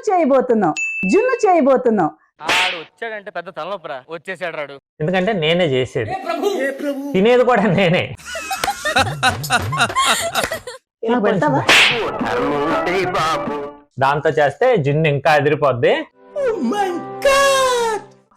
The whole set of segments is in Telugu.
జున్ను చేయబోతున్నాం జున్ను చేయబోతున్నాం ఆడు వచ్చాడంటే పెద్ద తలనొప్పరా. వచ్చేసాడు రాడు. ఎందుకంటే నేనే చేసేది. తినేది కూడా నేనే. దాంతో చేస్తే జిన్ ఇంకా అదిరిపోద్ది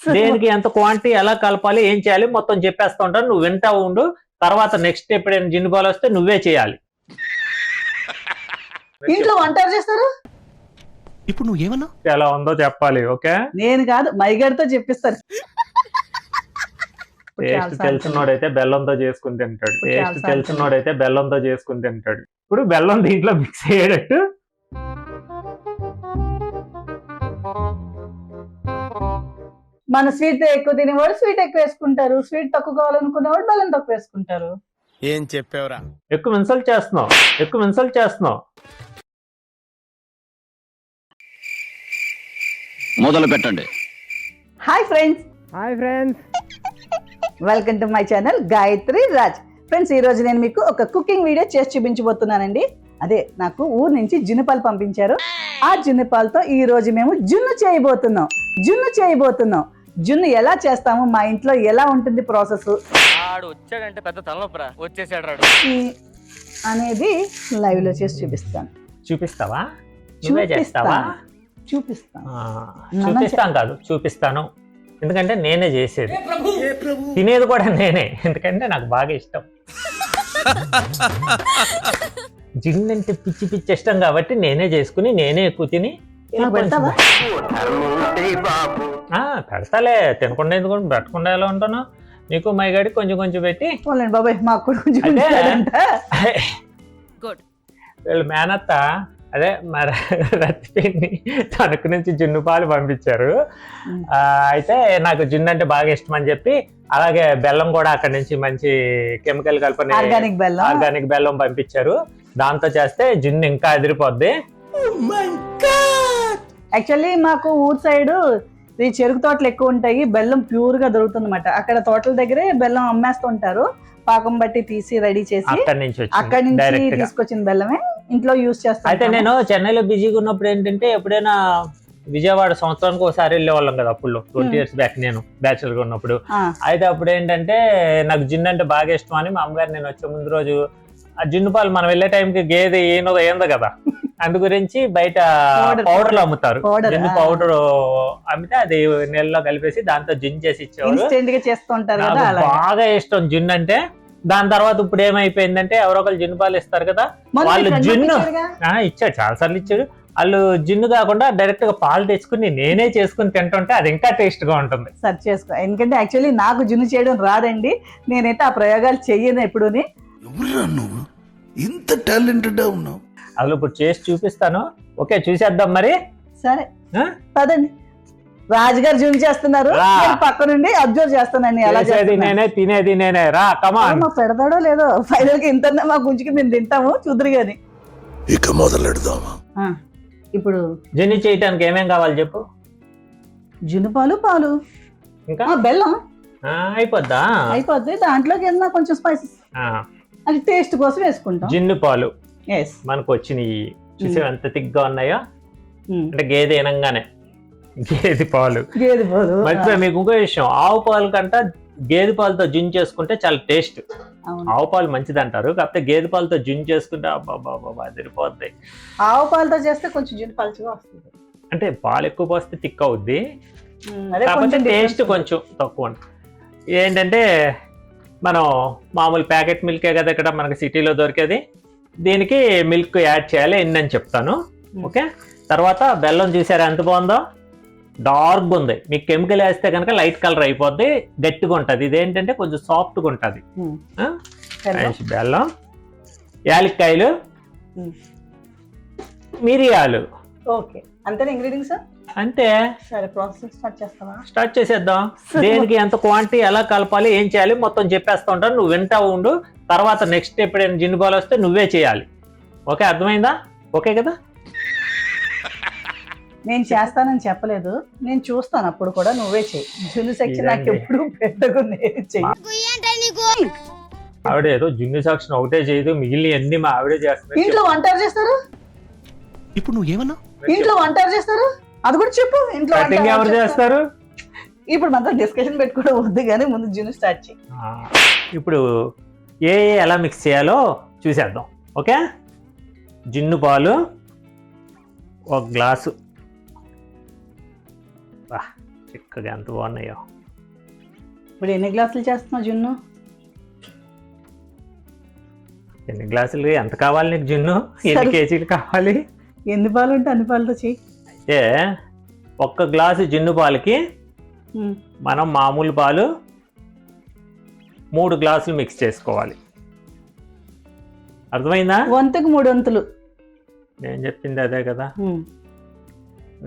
దేనికి ఎంత క్వాంటిటీ ఎలా కలపాలి ఏం చేయాలి మొత్తం చెప్పేస్తా ఉంటాను. నువ్వు వింటా ఉండు. తర్వాత నెక్స్ట్ ఎప్పుడైనా జిన్ బాల్ వస్తే నువ్వే చేయాలి. ఇంట్లో వంట చేస్తారు? ఇప్పుడు నువ్వు ఏమన్నా ఎలా ఉందో చెప్పాలి ఓకే? నేను కాదు మైగడితో చాలా టేస్ట్ తెలిసినోడైతే బెల్లంతో చేసుకుని తింటాడు. టేస్ట్ తెలిసినోడైతే బెల్లంతో చేసుకుని తింటాడు. ఇప్పుడు బెల్లం దీంట్లో మిక్స్ అయ్యేటట్టు మన స్వీట్ ఎక్కువ తినేవాడు స్వీట్ ఎక్కువ వేసుకుంటారు. స్వీట్ తక్కువ కావాలనుకునేవాడు బెల్లం తక్కువ వేసుకుంటారు. ఏం చెప్పావురా? ఎక్కువ ఇన్సల్ట్ చేస్తున్నావు. ఎక్కువ ఇన్సల్ట్ చేస్తున్నావు. మొదలు పెట్టండి. Hi friends hi friends welcome to my channel Gayatri Raj friends ఈ రోజు నేను మీకు ఒక కుకింగ్ వీడియో చేసి చూపించబోతున్నానండి. అదే నాకు ఊరు నుంచి జున్నుపాలు పంపించారు. ఆ జున్నుపాలతో ఈ రోజు మేము జున్ను చేయబోతున్నాం. జున్ను చేయబోతున్నాం. జున్ను ఎలా చేస్తాము? మా ఇంట్లో ఎలా ఉంటుంది ప్రాసెస్? ఆడు వచ్చాడంటే పెద్ద తలనొప్పరా? వచ్చేసాడు రాడు. అనేది లైవ్లో చేసి చూపిస్తాను. చూపిస్తావా? నువ్వే చేస్తావా? చూపిస్తాను. చూపిస్తాను కాదు చూపిస్తాను. ఎందుకంటే నేనే చేసేది. తినేది కూడా నేనే. ఎందుకంటే నాకు బాగా ఇష్టం. జిన్ అంటే పిచ్చి పిచ్చి ఇష్టం కాబట్టి నేనే చేసుకుని నేనే ఎక్కువ తిని పెడతాలే. తినకుండా ఎందుకు పెట్టకుండా ఎలా ఉంటాను నీకు మైగాడి కొంచెం కొంచెం పెట్టి బాబాయ్ మాకు. వీళ్ళు మేనత్త అదే మరి రత్తిపిండి తణుకు నుంచి జున్ను పాలు పంపించారు. అయితే నాకు జున్ను అంటే బాగా ఇష్టం అని చెప్పి అలాగే బెల్లం కూడా అక్కడ నుంచి మంచి కెమికల్ కలపని ఆర్గానిక్ బెల్లం? ఆర్గానిక్ బెల్లం పంపించారు. దాంతో చేస్తే జున్ను ఇంకా అదిరిపోద్ది. యాక్చువల్లీ మాకు ఊరు సైడ్ ఈ చెరుకు తోటలు ఎక్కువ ఉంటాయి. బెల్లం ప్యూర్గా దొరుకుతుంది అనమాట అక్కడ తోటల దగ్గరే బెల్లం అమ్మేస్తుంటారు. పాకం బట్టి తీసి రెడీ చేసి అక్కడి నుంచి తీసుకొచ్చిన బెల్లమే. ఇంట్లో యూస్ అయితే చేస్తాను నేను చెన్నైలో బిజీగా ఉన్నప్పుడు ఏంటంటే ఎప్పుడైనా విజయవాడ సంవత్సరానికి ఒకసారి వెళ్ళేవాళ్ళం కదా అప్పుడు ట్వంటీ Hmm. ఇయర్స్ బ్యాక్ నేను బ్యాచులర్గా ఉన్నప్పుడు అయితే అప్పుడు ఏంటంటే నాకు జిన్ అంటే బాగా ఇష్టం అని మా అమ్మగారు నేను వచ్చే ముందు రోజు ఆ జిన్ను పాలు మనం వెళ్ళే టైంకి గేదె ఏనో ఏందో కదా అందు గురించి బయట పౌడర్లు అమ్ముతారు. జిన్ను. పౌడర్ అమ్మితే అది నెలలో కలిపేసి దాంతో జిన్ చేసి ఇచ్చేవారు. అలా బాగా ఇష్టం జిన్ అంటే. దాని తర్వాత ఇప్పుడు ఏమైపోయిందంటే ఎవరో ఒకరు జిన్ను పాలు ఇస్తారు కదా వాళ్ళు జిన్ను. ఇచ్చాడు చాలా సార్లు ఇచ్చాడు. వాళ్ళు జిన్ను కాకుండా డైరెక్ట్గా పాలు తెచ్చుకుని నేనే చేసుకుని తింటుంటే అది ఇంకా టేస్ట్గా ఉంటుంది. సెర్చ్ చేసుకో. ఎందుకంటే యాక్చువల్లీ నాకు జున్ను చేయడం రాదండి. నేనైతే ఆ ప్రయోగాలు చెయ్యను ఎవరురా నువ్వు? ఇంత టాలెంటెడ్ ఉన్నావు. అసలు ఇప్పుడు చేసి చూపిస్తాను. ఓకే చూసేద్దాం మరి. సరే. ఆ? పదండి రాజుగారు జూన్ చేస్తున్నారు. పక్క నుండి అబ్జర్వ్ చేస్తానండి ఎలా. నేనే తినేది నేనే. రా కమాన్ మాకు పెడతాడో లేదో ఫైనల్గా ఇంత మా గుంజుకి మేము తింటాము చూద్దరు గాని. ఇక మొదలెడదామా? ఇప్పుడు జర్నీ చేయటానికి ఏమేం కావాలి చెప్పు. జున్ను పాలు పాలు. ఇంకా? ఆ, బెల్లం. ఆ, అయిపోద్దా? అయిపోద్ది దాంట్లోకి ఏదైనా కొంచెం స్పైసెస్ ఆ, అది టేస్ట్ కోసం వేసుకుంటాం. జిన్ను పాలు. ఎస్ మనకు వచ్చినాయి. చూసే ఎంత థిక్గా ఉన్నాయో అంటే గేదె వినంగానే గేదె పాలు. గేదె పాలు మర్చిపోయి మీకు ఇంకో విషయం ఆవు పాలు కంట గేదె పాలతో జిన్ చేసుకుంటే చాలా టేస్ట్. ఆవు పాలు మంచిది అంటారు కాకపోతే గేదె పాలతో జిన్ చేసుకుంటే అబ్బాబాబా అదిరిపోద్ది. ఆవు పాలతో చేస్తే కొంచెం జున్ను పలుచగా వస్తుంది. అంటే పాలు ఎక్కువ పోస్తే థిక్ అవుద్ది. కాకపోతే కొంచెం టేస్ట్. కొంచెం తక్కువ ఉంటుంది. ఏంటంటే మనం మామూలు ప్యాకెట్ మిల్కే కదా ఇక్కడ మనకి సిటీలో దొరికేది. దీనికి మిల్క్ యాడ్ చేయాలి ఎన్ని అని చెప్తాను. ఓకే? తర్వాత బెల్లం చూసారా ఎంత బాగుందో? డార్క్ ఉంది. మీకు కెమికల్ వేస్తే కనుక లైట్ కలర్ అయిపోద్ది గట్టిగా ఉంటుంది. ఇదేంటంటే కొంచెం సాఫ్ట్గా ఉంటుంది? బెల్లం. యాలక్కాయలు. మిరియాలు. ఓకే. అంతేనా ఇంగ్రీడియంట్స్ అంతే. సరే ప్రాసెస్ స్టార్ట్ చేస్తావా? స్టార్ట్ చేసేద్దాం. దేనికి ఎంత క్వాంటిటీ ఎలా కలపాలి ఏం చేయాలి మొత్తం చెప్పేస్తా ఉంటాను. నువ్వు వింటా ఉండు. తర్వాత నెక్స్ట్ ఎప్పుడైనా జిన్ను బాల్ వస్తే నువ్వే చేయాలి. ఓకే అర్థమైందా? ఓకే కదా? నేను చేస్తానని చెప్పలేదు. నేను చూస్తాను అప్పుడు కూడా నువ్వే చెయ్యి. జున్ను సెక్షన్ నాకు. ఎప్పుడు పెట్టకు నేను చెయ్యి. ఆవిడ ఏదో జిన్ను సాక్షన్ ఒకటే చేయదు మిగిలిన అన్ని మా ఆవిడే చేస్తుంది ఇంట్లో వంట చేస్తారు? ఇప్పుడు నువ్వు ఏమన్నా ఇంట్లో వంట చేస్తారు? అది కూడా చెప్పు. ఇంట్లో ఎవరు చేస్తారు? ఇప్పుడు మనతో డిస్కషన్ పెట్టుకోవడం వద్దు కానీ ముందు జున్ను స్టార్ట్ చేయి ఆ, ఇప్పుడు ఏ ఏ ఎలా మిక్స్ చేయాలో చూసేద్దాం. ఓకే జిన్ను పాలు ఒక గ్లాసు బా చిక్కగా ఎంత బాగున్నాయో. ఇప్పుడు ఎన్ని గ్లాసులు చేస్తున్నావు జున్ను? ఎన్ని గ్లాసులు? ఎంత కావాలి నీకు జిన్ను? ఎన్ని. కేజీలు కావాలి? ఎన్ని పాలు ఉంటే అన్ని పాలతో చెయ్యి. అయితే ఒక్క గ్లాసు జిన్ను పాలకి. మనం మామూలు పాలు మూడు గ్లాసులు మిక్స్ చేసుకోవాలి. అర్థమైందా? వంతుకు మూడు వంతులు. నేను చెప్పింది అదే కదా.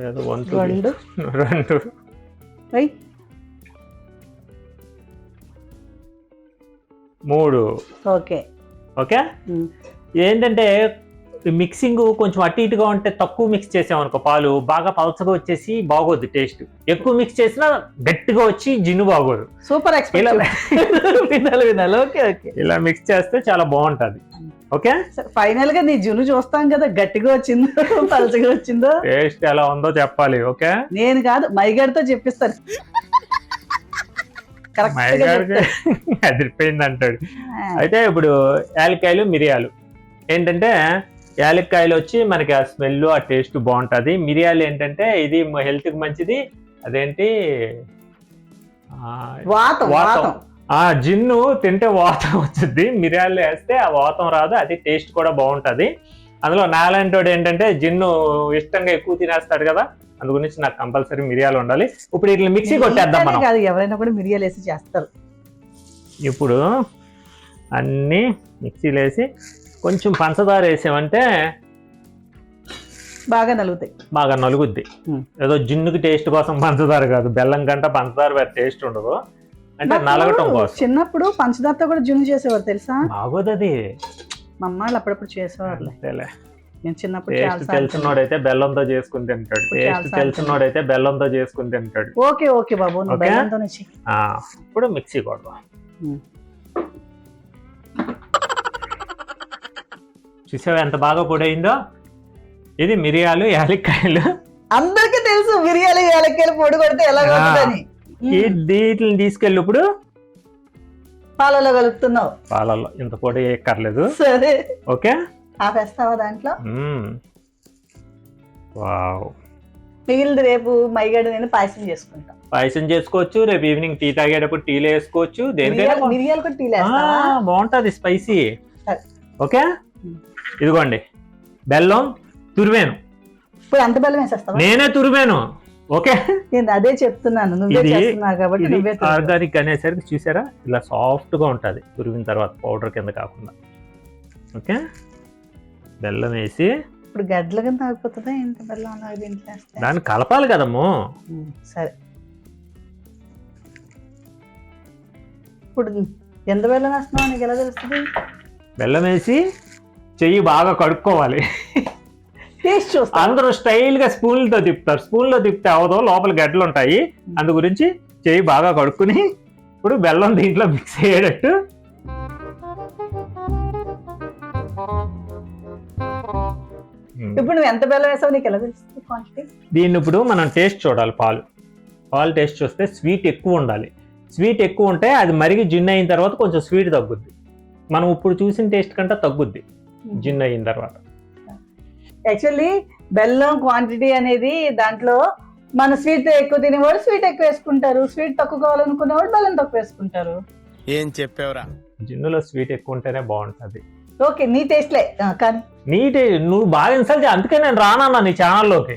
ఏదో వంతు రెండు. మూడు. ఓకే. ఓకే. ఏంటంటే మిక్సింగ్ కొంచెం అటు ఇటుగా ఉంటే తక్కువ మిక్స్ చేసామనుకో పాలు బాగా పలచగా వచ్చేసి బాగోదు టేస్ట్ ఎక్కువ మిక్స్ చేసినా గట్టిగా వచ్చి జిన్ను బాగోదు. సూపర్ ఇలా ఎక్స్పీరియన్స్ వినాలి వినాలి. Okay okay. ఇలా మిక్స్ చేస్తే చాలా బాగుంటది. ఓకే? ఫైనల్గా నీ జున్ను చూస్తాం కదా గట్టిగా వచ్చిందో పలచగా వచ్చిందో. టేస్ట్ ఎలా ఉందో చెప్పాలి ఓకే? నేను కాదు మైగాడితో చెప్పిస్తాను. అదిరిపోయింది అంటాడు. అయితే ఇప్పుడు యాలక్కాయలు మిరియాలు. ఏంటంటే యాలక్కాయలు వచ్చి మనకి ఆ స్మెల్ ఆ టేస్ట్ బాగుంటుంది. మిరియాలు ఏంటంటే ఇది హెల్త్కి మంచిది. అదేంటి? వాతం. ఆ జిన్ను తింటే వాతం వచ్చింది మిరియాలు వేస్తే ఆ వాతం రాదు అది టేస్ట్ కూడా బాగుంటుంది. అందులో నాలాంటోడు ఏంటంటే జిన్ను ఇష్టంగా ఎక్కువ తినేస్తాడు కదా అందు గురించి నాకు కంపల్సరీ మిరియాలు ఉండాలి. ఇప్పుడు ఇట్లా మిక్సీ కొట్టేద్దాం మనం. కాదు ఎవరైనా కూడా మిరియాలు వేసి చేస్తారు. ఇప్పుడు అన్నీ మిక్సీలో వేసి కొంచెం పంచదార వేసామంటే బాగా నలుగుతాయి. బాగా నలుగుద్ది. ఏదో జిన్నుకి టేస్ట్ కోసం పంచదార కాదు బెల్లం కంట పంచదార వేరే టేస్ట్ ఉండదు. చిన్నప్పుడు పంచదారతో కూడా జున్ను చేసేవారు తెలుసా? బాగోదు అది మా అమ్మ వాళ్ళు అప్పుడప్పుడు చేసేవారు నేను చిన్నప్పుడు తెలిసినోడైతే బెల్లంతో చేసుకుని తింటాడు. టేస్ట్ తెలిసినోడైతే బెల్లంతో చేసుకుని తింటాడు. ఓకే ఓకే బాబు. ఆ, ఇప్పుడు మిక్సీ కొడదాం. చూసావా ఎంత బాగా పొడైందో ఇది మిరియాలు యాలక్కాయలు. అందరికీ తెలుసు మిరియాలు ఏలక్కాయలు పొడి కొడితే ఎలా. కొడుతుందని వీటిని తీసుకెళ్ళి ఇప్పుడు పాలలో కలుపుతున్నావు. పాలల్లో ఇంత పొడి ఎక్కర్లేదు. సరే. ఓకే? ఆపేస్తావా దాంట్లో. వావ్. మిగిలింది రేపు మైగడ నేను పాయసం చేసుకుంటాం. పాయసం చేసుకోవచ్చు రేపు ఈవినింగ్ టీ తాగేటప్పుడు టీలో వేసుకోవచ్చు దేనికైనా మిరియాలు కూడా టీ ఆ, బాగుంటది స్పైసీ. ఓకే? ఇదిగోండి. బెల్లం తురివేను. ఇప్పుడు అంత బెల్లం వేసేస్తావా? నేనే తురివేను. ఓకే. నేను అదే చెప్తున్నాను నువ్వే ఇది- చేస్తున్నావు కాబట్టి నువ్వే. ఆర్గానిక్ అనేసరికి చూసారా? ఇలా సాఫ్ట్గా ఉంటది. తురివిన తర్వాత పౌడర్ కింద కాకుండా. ఓకే? బెల్లం వేసి ఇప్పుడు గడ్డల కింద ఆగిపోతుందా ఎంత బెల్లం దీంట్లో? దాన్ని కలపాలి కదమ్మో. సరే. ఇప్పుడు ఎంత బెల్లం వేస్తున్నావు? నీకు ఎలా తెలుస్తుంది? బెల్లం వేసి చెయ్యి బాగా కడుక్కోవాలి. టేస్ట్ చూస్తా. అందరూ స్టైల్గా స్పూన్తో తిప్పుతారు. స్పూన్లో తిప్పితే అవదో లోపల గడ్డలు ఉంటాయి అందు గురించి చెయ్యి బాగా కడుక్కుని ఇప్పుడు బెల్లం దీంట్లో మిక్స్ అయ్యేటట్టు. ఇప్పుడు నువ్వు ఎంత బెల్లం వేసావు? నీకు ఎలా తెలుస్తుంది క్వాంటిటీ దీన్ని ఇప్పుడు మనం టేస్ట్ చూడాలి పాలు. పాలు టేస్ట్ చూస్తే స్వీట్ ఎక్కువ ఉండాలి. స్వీట్ ఎక్కువ ఉంటే అది మరిగి జిన్ అయిన తర్వాత కొంచెం స్వీట్ తగ్గుద్ది. మనం ఇప్పుడు చూసిన టేస్ట్ కంటే తగ్గుద్ది. జిన్ అయిన తర్వాత. యాక్చువల్లీ బెల్లం క్వాంటిటీ అనేది దాంట్లో మన స్వీట్ ఎక్కువ తినేవాడు స్వీట్ ఎక్కువ వేసుకుంటారు. స్వీట్ తక్కువ కావాలనుకునేవాడు బెల్లం తక్కువ వేసుకుంటారు. ఏం చెప్పావురా? జిన్నులో స్వీట్ ఎక్కువ ఉంటేనే బాగుంటుంది. ఓకే నీ టేస్ట్లే కానీ నీటి నువ్వు బాగా ఇన్సల్ట్ చే అందుకే నేను రానన్నా నీ ఛానల్లోకి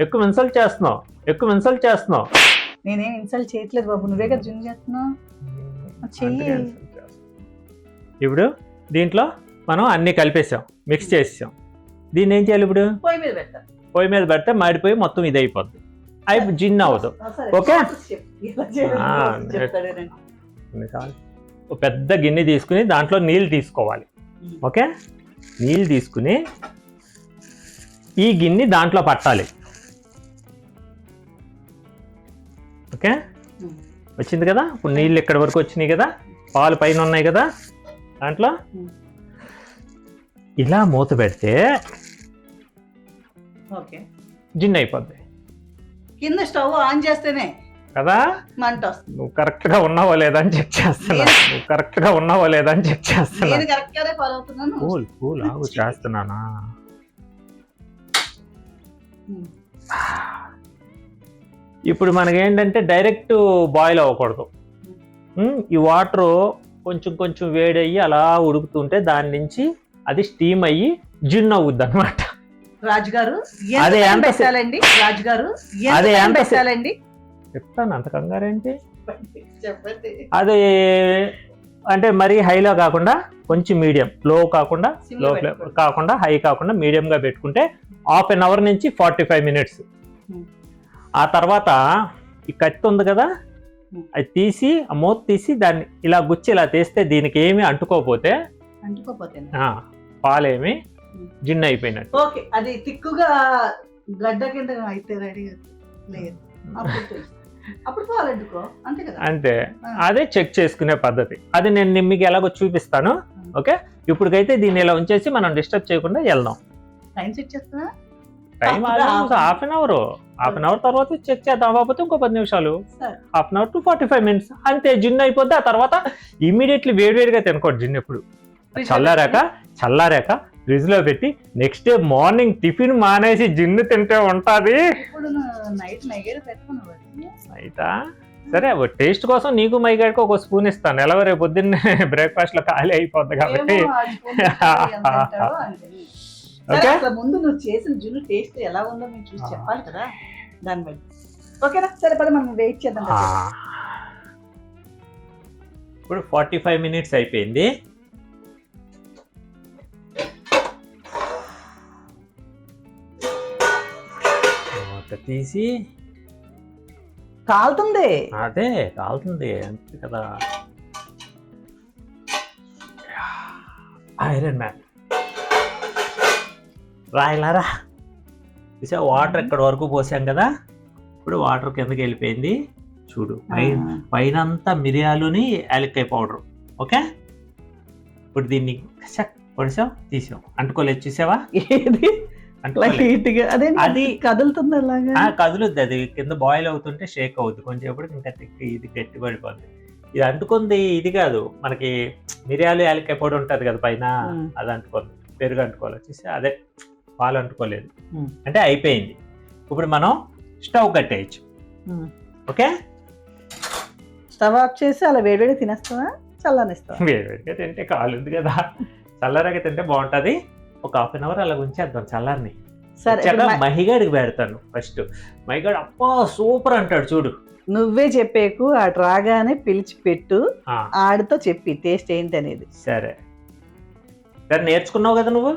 ఎక్కువ ఇన్సల్ట్ చేస్తున్నావు. ఎక్కువ ఇన్సల్ట్ చేస్తున్నావు. నేనేం ఇన్సల్ట్ చేయట్లేదు బాబు. నువ్వే కదా జున్ చేస్తున్నావు. చెయ్యి. ఇప్పుడు దీంట్లో మనం అన్ని కలిపేసాం. మిక్స్ చేసేసాం. దీన్ని ఏం చేయాలి ఇప్పుడు? పొయ్యి మీద పెట్టా పొయ్యి మీద పెడితే మాడిపోయి మొత్తం ఇది అయిపోద్ది అయి జిన్ అవ్వదు. ఓకే? పెద్ద గిన్నె తీసుకుని దాంట్లో నీళ్ళు తీసుకోవాలి. ఓకే? నీళ్ళు తీసుకుని ఈ గిన్నె దాంట్లో పట్టాలి. ఓకే? వచ్చింది కదా? ఇప్పుడు నీళ్ళు ఇక్కడ వరకు వచ్చినాయి కదా? పాలు పైన ఉన్నాయి కదా? దాంట్లో? ఇలా మూత పెడితే జిన్ అయిపోద్ది కింద స్టవ్ ఆన్ చేస్తేనే కదా? మంట వస్తుంది. నువ్వు కరెక్ట్గా ఉన్నావో లేదా అని చెక్ చేస్తున్నా. నేను- నువ్వు కరెక్ట్గా ఉన్నావో లేదా అని చెక్ చేస్తున్నా. నేను కరెక్ట్ గానే ఫాలో అవుతున్నాను. కూల్ కూల్ ఆగు చేస్తున్నానా. ఇప్పుడు మనకి ఏంటంటే డైరెక్ట్ బాయిల్ అవ్వకూడదు. ఈ వాటర్ కొంచెం కొంచెం వేడయ్యి అలా ఉడుకుతుంటే దాని నుంచి అది స్టీమ్ అయ్యి జిన్ అవుద్ది అనమాట రాజు గారు అదే పెట్టాలండి రాజు గారు అదే పెట్టాలండి చెప్తాను అంత కంగారేంటి చెప్పండి అది అంటే మరీ హైలో కాకుండా కొంచెం మీడియం లో కాకుండా లో. కాకుండా హై కాకుండా మీడియం గా పెట్టుకుంటే హాఫ్ అన్ అవర్ నుంచి ఫార్టీ ఫైవ్ మినిట్స్. ఆ తర్వాత ఈ కత్తి ఉంది కదా Hmm. అది తీసి ఆ మూత తీసి దాన్ని ఇలా గుచ్చి ఇలా తీస్తే దీనికి ఏమి అంటుకోకపోతే అంటుకోపోతే ఆ, పాలేమి. జిన్ అయిపోయినట్టు. ఓకే అది తిక్కుగా గడ్డ కింద అయితే రెడీ లేదు. అప్పుడు పాలంటుకో అంతే కదా? అంతే. అదే చెక్ చేసుకునే పద్ధతి. అది నేను మీకు ఎలాగో చూపిస్తాను ఓకే? ఇప్పటికైతే దీన్ని ఇలా ఉంచేసి మనం డిస్టర్బ్ చేయకుండా వెళ్దాం. టైం సెట్ చేస్తున్నా? Time half an hour. Half an hour తర్వాత చెక్ చేద్దాం కాకపోతే ఇంకో పది నిమిషాలు. Half an hour to forty five minutes. అంతే జిన్ అయిపోతే ఆ తర్వాత ఇమీడియట్లీ వేడివేడిగా తినకూడదు జిన్ ఎప్పుడు. చల్లారాక చల్లారాక ఫ్రిడ్జ్లో పెట్టి నెక్స్ట్ డే మార్నింగ్ టిఫిన్ మానేసి జిన్ను తింటే ఉంటది. నైట్ సరే టేస్ట్ కోసం నీకు మైగాడికి ఒక స్పూన్ ఇస్తాను ఎలా రేపు పొద్దున్నే బ్రేక్ఫాస్ట్లో ఖాళీ అయిపోద్ది కాబట్టి. ఓకే? ముందు నువ్వు చేసిన జున్ను టేస్ట్ ఎలా ఉందో మేము చూసి చెప్పాలి కదా. దాన్ని బట్టి. ఓకేనా? సరే పద మనం వెయిట్ చేద్దాం. ఇప్పుడు ఫార్టీ ఫైవ్ మినిట్స్ అయిపోయింది. తీసి కాలుతుంది. అదే కాలుతుంది అంతే కదా. ఐరన్ మ్యాన్ రాయలారా చూసా వాటర్ ఎక్కడ వరకు పోసాం కదా? ఇప్పుడు వాటర్ కిందకి వెళ్ళిపోయింది. చూడు పై- పైన అంతా మిరియాలుని యాలక్కాయ పౌడర్. ఓకే? ఇప్పుడు దీన్ని పొడిసాం తీసాం అంటుకోలేదు చూసావా? ఏది? లైట్గా అదే అది- కదులుతుంది అలాగా? కదులుద్ది. అది కింద బాయిల్ అవుతుంటే షేక్ అవుద్ది. కొంచెం ఎప్పుడు ఇంకా ఇది గట్టి పడిపోద్ది ఇది అంటుకుంది ఇది కాదు. మనకి మిరియాలు యాలక్కాయ పొడి ఉంటుంది కదా పైన మ్మ్. అది అంటుకోదు పెరుగు అంటుకోవాలి. వచ్చేసి అదే పాలు అంటుకోలేదు. మ్మ్. అంటే అయిపోయింది. ఇప్పుడు మనం స్టవ్ కట్టేయచ్చు. మ్మ్. ఓకే? స్టవ్ ఆఫ్ చేసి అలా వేడివేడి తినేస్తావా? చల్లనిస్తావా వేడివేడిగా తింటే కాలుంది కదా. చల్లరగా తింటే బాగుంటది. ఒక హాఫ్ అన్ అవర్ అలా ఉంచేద్దాం చల్లారిని. మహిగాడికి పెడతాను ఫస్ట్ మహిగాడు అప్పా సూపర్ అంటాడు చూడు. నువ్వే చెప్పేకు అటు రాగానే పిలిచి పెట్టు ఆడితో చెప్పి టేస్ట్ ఏంటి అనేది సరే. సరే నేర్చుకున్నావు కదా నువ్వు?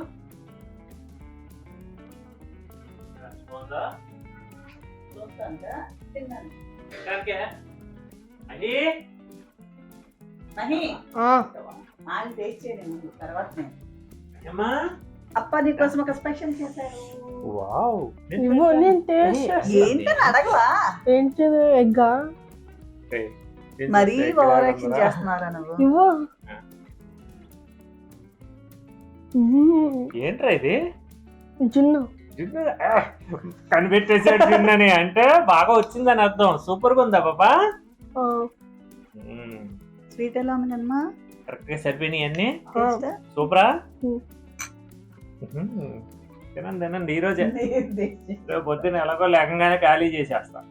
తర్వాత? అప్ప నీకోసం ఒక స్పెషల్ చేశారు వావ్ ఇవ్వు నేను టేస్ట్. ఏంటని అడగవా ఏంటిది ఎగ్గా మరీ ఓవర్ యాక్షన్ చేస్తున్నారా నువ్వు ఇవ్వు. ఏంట్రా ఇది జున్ను కనిపెట్టేసాడు జున్నని అంటే బాగా వచ్చిందని అర్థం. సూపర్గా ఉందా ఆ, స్వీట్ ఎలా ఉంది కదమ్మా కరెక్ట్గా సరిపోయినాయి అన్ని. సూపరా. తినండి. తినండి ఈ రోజే. రేపు పొద్దున్న ఎలాగో లేకంగానే ఖాళీ చేసేస్తా.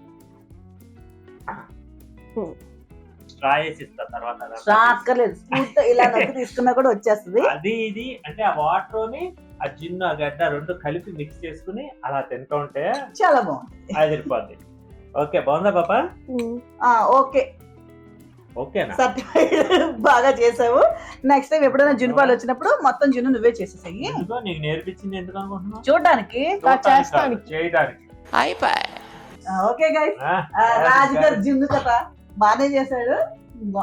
ఇస్తా తర్వాత స్ట్రా అక్కర్లేదు స్పూన్తో ఇలా నొక్కి తీసుకున్నా కూడా వచ్చేస్తుంది. అది ఇది. అంటే ఆ వాటర్ని ఆ జిన్ను ఆ గడ్డ రెండు కలిపి మిక్స్ చేసుకుని అలా తింటూ ఉంటే చాలా బాగుంది. అది ఓకే బాగుందా పాప? ఓకే. సర్టిఫైడ్ బాగా చేసావు. నెక్స్ట్ టైం ఎప్పుడైనా జున్పాలు వచ్చినప్పుడు మొత్తం జున్ను నువ్వే చేసేసాయి. ఎందుకో నీకు నేర్పించింది ఎందుకు అనుకుంటున్నావు? చూడడానికి ఓకే గైస్ ఆ, రాజు గారు జున్ను కథ బాగానే చేశాడు.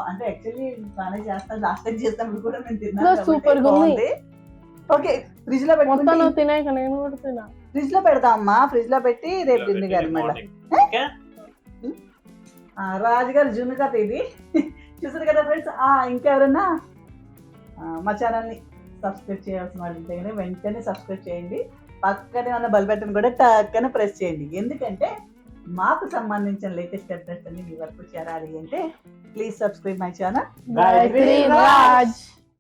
అంటే యాక్చువల్లీ బాగానే చేస్తాడు. లాస్ట్ టైం చేసినప్పుడు కూడా నేను తిన్నాను super గా ఉంది. ఓకే ఫ్రిడ్జ్లో మొత్తం పెట్టుకుంటే నువ్వు తినాక నేను కూడా తినా ఫ్రిడ్జ్లో పెడదామమ్మా ఫ్రిడ్జ్లో పెట్టి రేపు తింది గారి మళ్ళీ. రాజుగారి జున్ను కథ ఇది. చూసారు కదా ఫ్రెండ్స్? ఇంకా ఎవరన్నా ఆ, మా ఛానల్ని సబ్స్క్రైబ్ చేయాల్సిన వాళ్ళు ఉంటే వెంటనే సబ్స్క్రైబ్ చేయండి. పక్కనే ఉన్న బెల్ బటన్ కూడా టక్కన ప్రెస్ చేయండి. ఎందుకంటే మాకు సంబంధించిన లేటెస్ట్ అప్డేట్స్ అన్ని మీ వరకు చేరాలి అంటే ప్లీజ్ సబ్స్క్రైబ్ మై ఛానల్.